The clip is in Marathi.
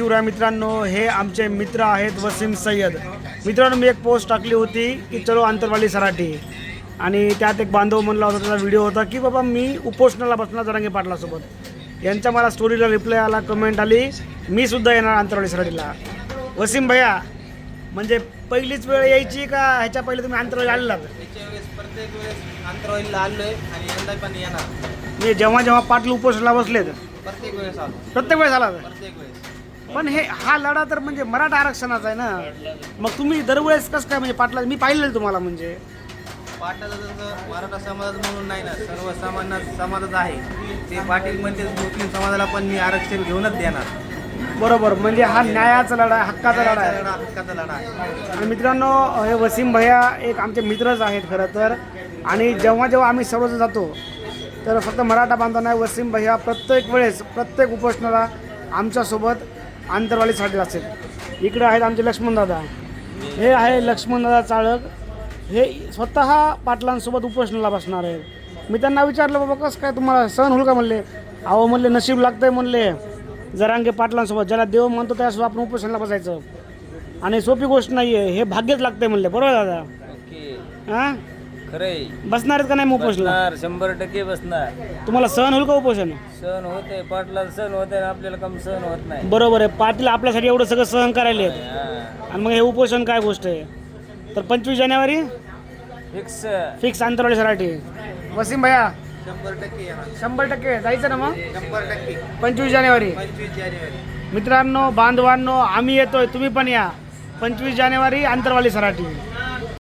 शिवराय मित्रांनो हे आमचे मित्र आहेत वसीम सय्यद. मित्रांनो मी एक पोस्ट टाकली होती की चलो आंतरवाली सराठी. आणि त्यात एक बांधव म्हणला होता त्याचा व्हिडिओ होता की बाबा मी उपोषणाला बसणार जरांगे पाटलासोबत. यांच्या मला स्टोरीला रिप्लाय आला कमेंट आली मी सुद्धा येणार आंतरवाली सराठीला. वसीम भैया म्हणजे पहिलीच वेळ यायची का ह्याच्या पहिले तुम्ही आंतरवाली वेळेस प्रत्येक वेळेस अंतरावलीला आलोय आणि यंदा पण येणार. म्हणजे जेव्हा जेव्हा पाटील उपोषणाला बसलेत प्रत्येक वेळेस आलो. प्रत्येक वेळेस आला प्रत्येक वेळेस. पण हे हा लढा तर म्हणजे मराठा आरक्षणाचा आहे ना. मग तुम्ही दरवेळेस कसं काय म्हणजे पाटला मी पाहिलेलं तुम्हाला म्हणजे? जसं मराठा समाज म्हणून नाही ना सर्व सामान्य समाजात आहे. ते पाटील म्हणते मुस्लिम समाजाला पण मी आरक्षण घेऊनच देणार. बरोबर म्हणजे हा न्यायाचा लढा आहे हक्काचा लढा आहे. लढा हक्काचा लढा आहे. आणि मित्रांनो हे वसीम भैया एक आमचे मित्रच आहेत खरं तर. आणि जेव्हा जेव्हा आम्ही सर्वजण जातो तर फक्त मराठा बांधव नाही वसीम भैया प्रत्येक वेळेस प्रत्येक उपोषणाला आमच्यासोबत आंतरवालीसाठी असेल. इकडे आहेत आमचे लक्ष्मणदादा हे आहे लक्ष्मणदादा चाळक. हे स्वतः पाटलांसोबत उपोषणाला बसणार आहेत. मी त्यांना विचारलं बाबा कसं काय तुम्हाला सहन होईल का? म्हणले अहो म्हणले नशीब लागतंय म्हणले. जरांगे पाटलांसोबत ज्याला देव म्हणतो त्यासोबत आपण उपोषणाला बसायचं. आणि सोपी गोष्ट नाही आहे हे भाग्यच लागतंय म्हणले. बरोबर दादा? हां? खरंय. बसणार का नाही मग उपोषणाला बसणार शंभर टक्के बसणार. तुम्हाला सहन होईल का उपोषण? सण होते पाटला सण होते आणि आपल्याला कम सण होत नाही. बरोबर आहे पाटील आपल्यासाठी एवढं सगळं सहन करायला आहेत हा. आणि मग हे उपोषण काय गोष्ट आहे? तर पंचवीस जानेवारी फिक्स. फिक्स आंतरवाडीसाठी वसीम भैया शंभर टक्के येणार. शंभर टक्के. जायचं ना मग? शंभर टक्के. पंचवीस जानेवारी. पंचवीस जानेवारी. मित्रांनो बांधवांनो आम्ही येतोय तुम्ही पण या. पंचवीस जानेवारी आंतरवाली सराठी.